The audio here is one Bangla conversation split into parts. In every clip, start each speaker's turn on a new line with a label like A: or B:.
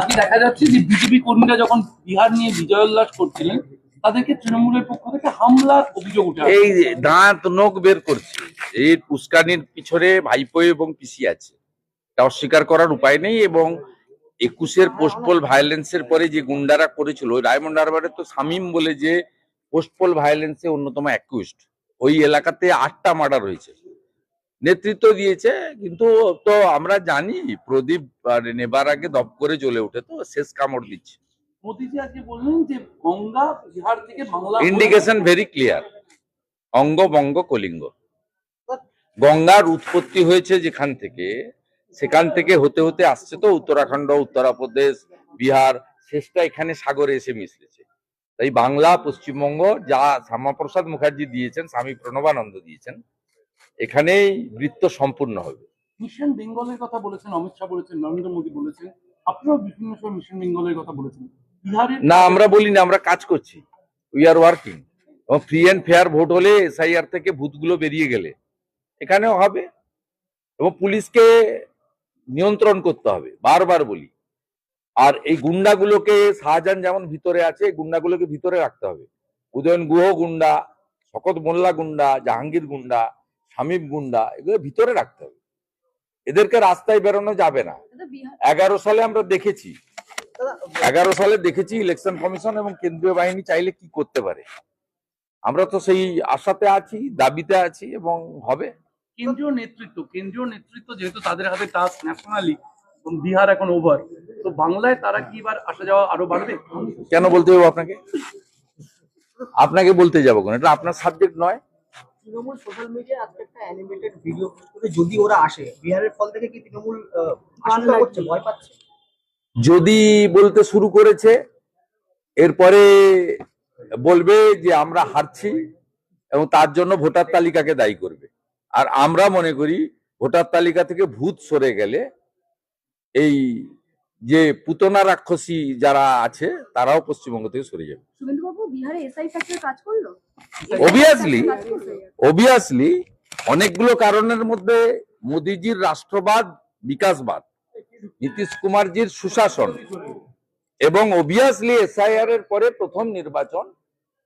A: আজকে দেখা যাচ্ছে যে বিজেপি কর্মীরা যখন বিহার নিয়ে বিজয় উল্লাস করছিলেন, তাদেরকে তৃণমূলের পক্ষ থেকে হামলার অভিযোগ উঠে
B: এই দাঁত, নখ বের করছে, এই উস্কানির পিছনে ভাইপো এবং পিসি আছে। তা অস্বীকার করার উপায় নেই এবং একুশের পোস্টপোল ভায়োলেন্সের পরে যে গুন্ডারা করেছিল ডায়মন্ড হারবারে তো শামিম বলে যে, পোস্টপোল ভায়োলেন্সে অন্যতম অ্যাকিউস্ট ওই এলাকাতে আটটা মার্ডার হয়েছে। নেতৃত্ব দিয়েছে কিন্তু তো আমরা জানি প্রদীপ নেবার আগে দপ করে জ্বলে ওঠে তো শেষ কামড় দিচ্ছে। ইন্ডিকেশন ভেরি ক্লিয়ার অঙ্গ বঙ্গ কলিঙ্গ। গঙ্গার উৎপত্তি হয়েছে যেখান থেকে সেখান থেকে হতে হতে আসছে তো উত্তরাখণ্ড উত্তরপ্রদেশ বিহার শেষটা এখানে সাগরে এসে মিশতেছে তাই বাংলা পশ্চিমবঙ্গ যা শ্যামাপ্রসাদ মুখার্জি দিয়েছেন স্বামী প্রণবানন্দ দিয়েছেন এখানেই বৃত্ত সম্পূর্ণ হবে।
A: মিশন বেঙ্গলের কথা বলেছেন অমিত শাহ বলেছেন নরেন্দ্র মোদী বলেছেন। আপনারাও বিভিন্ন সময় মিশন বেঙ্গলের কথা বলেছেন।
B: না আমরা বলি না আমরা কাজ করছি। উই আর ওয়ার্কিং এবং ফ্রি অ্যান্ড ফেয়ার ভোট হলে এসআইআর থেকে ভূতগুলো বেরিয়ে গেলে। এখানেও হবে। এবং পুলিশকে নিয়ন্ত্রণ করতে হবে বারবার বলি। আর এই গুন্ডাগুলোকে শাহজাহান যেমন ভিতরে আছে এই গুন্ডাগুলোকে ভিতরে রাখতে হবে। উদয়ন গুহ গুন্ডা শকত মোল্লা গুন্ডা জাহাঙ্গীর গুন্ডা শামীম গুন্ডা এগুলো ভিতরে রাখতে হবে। এদেরকে রাস্তায় বেরোনো যাবে না। এগারো সালে আমরা দেখেছি। এগারো সালে দেখেছি ইলেকশন কমিশন এবং কেন্দ্রীয় বাহিনী চাইলে কি করতে পারে। আমরা তো সেই আশাতে আছি দাবিতে আছি এবং হবে।
A: কেন্দ্রীয় নেতৃত্ব কেন্দ্রীয় নেতৃত্ব যেহেতু তাদের হাতে টাস্ক ন্যাশনালি বিহার এখন ওভার তো বাংলায় তারা কি এবার আসা যাওয়া আরও বাড়বে?
B: কেন বলতে হবে আপনাকে? আপনাকে বলতে যাব কেন? এটা আপনার সাবজেক্ট নয়।
C: তৃণমূল সোশ্যাল মিডিয়ায় আজকে একটা অ্যানিমেটেড ভিডিও করে যদি ওরা আসে বিহারের ফল থেকে কি তৃণমূল করছে ভয় পাচ্ছে?
B: যদি বলতে শুরু করেছে এরপরে বলবে যে আমরা হারছি এবং তার জন্য ভোটার তালিকাকে দায়ী করবে। আর আমরা মনে করি ভোটার তালিকা থেকে ভূত সরে গেলে এই যে পুতনা রাক্ষসী যারা আছে তারাও পশ্চিমবঙ্গ থেকে সরে যাবে।
D: করছে।
B: অবভিয়াসলি অনেকগুলো কারণের মধ্যে মোদিজির রাষ্ট্রবাদ বিকাশবাদ নীতিশ কুমারজির সুশাসন এবং অবভিয়াসলি এসআইআর এর পরে প্রথম নির্বাচন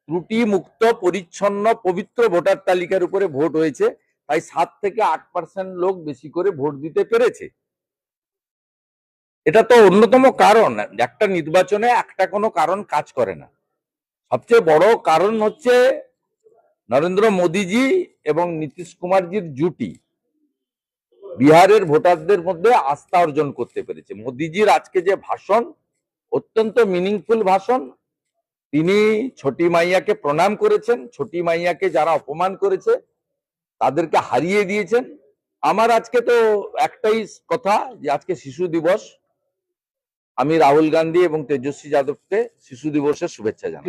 B: ত্রুটি মুক্ত পরিচ্ছন্ন পবিত্র ভোটার তালিকার উপরে ভোট হয়েছে তাই সাত থেকে আট পার্সেন্ট লোক বেশি করে ভোট দিতে পেরেছে। এটা তো অন্যতম কারণ। একটা নির্বাচনে একটা কোনো কারণ কাজ করে না। সবচেয়ে বড় কারণ হচ্ছে নরেন্দ্র মোদীজি এবং নীতিশ কুমারজির জুটি। বিহারের ভোটারদের মধ্যে আস্থা অর্জন করতে পেরেছে। মোদীজির আজকে যে ভাষণ, অত্যন্ত মিনিংফুল ভাষণ, তিনি ছোটি মাইয়াকে প্রণাম করেছেন। ছোটি মাইয়াকে যারা অপমান করেছে, তাদেরকে হারিয়ে দিয়েছেন। আমার আজকে তো একটাই কথা যে আজকে শিশু দিবস। আমি রাহুল গান্ধী এবং তেজস্বী যাদবকে শিশু দিবসের শুভেচ্ছা জানাই।